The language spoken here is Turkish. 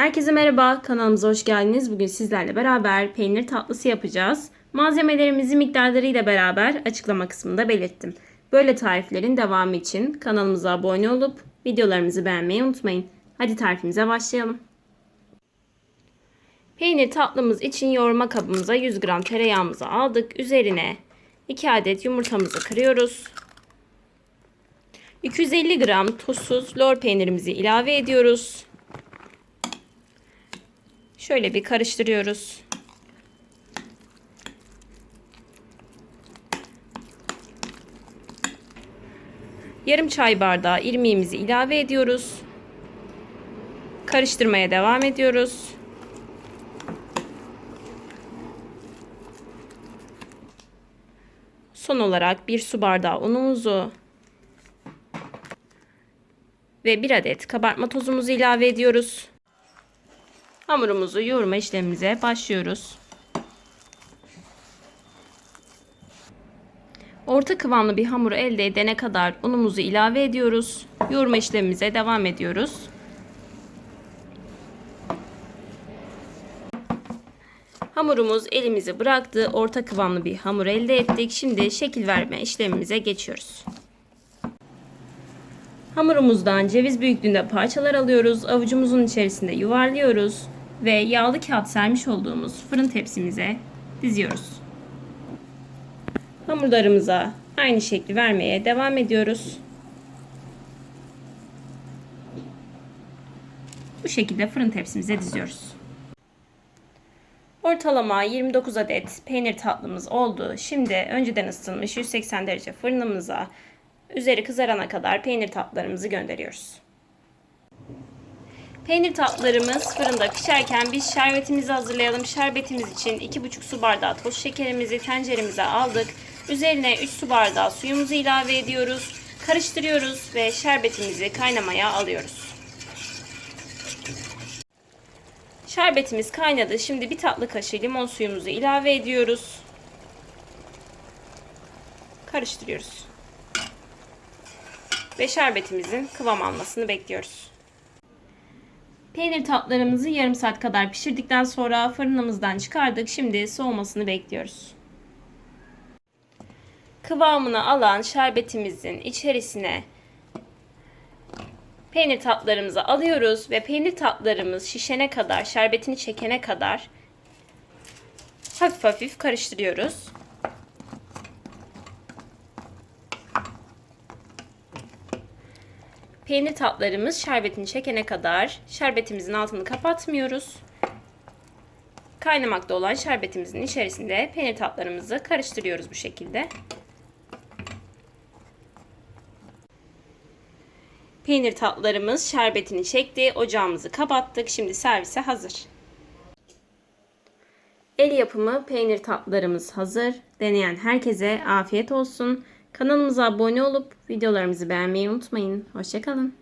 Herkese merhaba, kanalımıza hoş geldiniz. Bugün sizlerle beraber peynir tatlısı yapacağız. Malzemelerimizi miktarlarıyla beraber açıklama kısmında belirttim. Böyle tariflerin devamı için kanalımıza abone olup videolarımızı beğenmeyi unutmayın. Hadi tarifimize başlayalım. Peynir tatlımız için yoğurma kabımıza 100 gram tereyağımızı aldık. Üzerine 2 adet yumurtamızı kırıyoruz. 250 gram tuzsuz lor peynirimizi ilave ediyoruz. Şöyle bir karıştırıyoruz. Yarım çay bardağı irmiğimizi ilave ediyoruz. Karıştırmaya devam ediyoruz. Son olarak bir su bardağı unumuzu ve bir adet kabartma tozumuzu ilave ediyoruz. Hamurumuzu yoğurma işlemimize başlıyoruz. Orta kıvamlı bir hamur elde edene kadar unumuzu ilave ediyoruz. Yoğurma işlemimize devam ediyoruz. Hamurumuz elimizi bıraktı. Orta kıvamlı bir hamur elde ettik. Şimdi şekil verme işlemimize geçiyoruz. Hamurumuzdan ceviz büyüklüğünde parçalar alıyoruz. Avucumuzun içerisinde yuvarlıyoruz ve yağlı kağıt sermiş olduğumuz fırın tepsimize diziyoruz. Hamurlarımıza aynı şekli vermeye devam ediyoruz. Bu şekilde fırın tepsimize diziyoruz. Ortalama 29 adet peynir tatlımız oldu. Şimdi önceden ısıtılmış 180 derece fırınımıza üzeri kızarana kadar peynir tatlılarımızı gönderiyoruz. Peynir tatlılarımız fırında pişerken biz şerbetimizi hazırlayalım. Şerbetimiz için 2,5 su bardağı toz şekerimizi tenceremize aldık. Üzerine 3 su bardağı suyumuzu ilave ediyoruz. Karıştırıyoruz ve şerbetimizi kaynamaya alıyoruz. Şerbetimiz kaynadı. Şimdi bir tatlı kaşığı limon suyumuzu ilave ediyoruz. Karıştırıyoruz. Ve şerbetimizin kıvam almasını bekliyoruz. Peynir tatlarımızı yarım saat kadar pişirdikten sonra fırınımızdan çıkardık. Şimdi soğumasını bekliyoruz. Kıvamını alan şerbetimizin içerisine peynir tatlarımızı alıyoruz ve peynir tatlarımız şişene kadar, şerbetini çekene kadar hafif hafif karıştırıyoruz. Peynir tatlarımız şerbetini çekene kadar şerbetimizin altını kapatmıyoruz. Kaynamakta olan şerbetimizin içerisinde peynir tatlarımızı karıştırıyoruz bu şekilde. Peynir tatlılarımız şerbetini çekti. Ocağımızı kapattık. Şimdi servise hazır. El yapımı peynir tatlılarımız hazır. Deneyen herkese afiyet olsun. Kanalımıza abone olup videolarımızı beğenmeyi unutmayın. Hoşçakalın.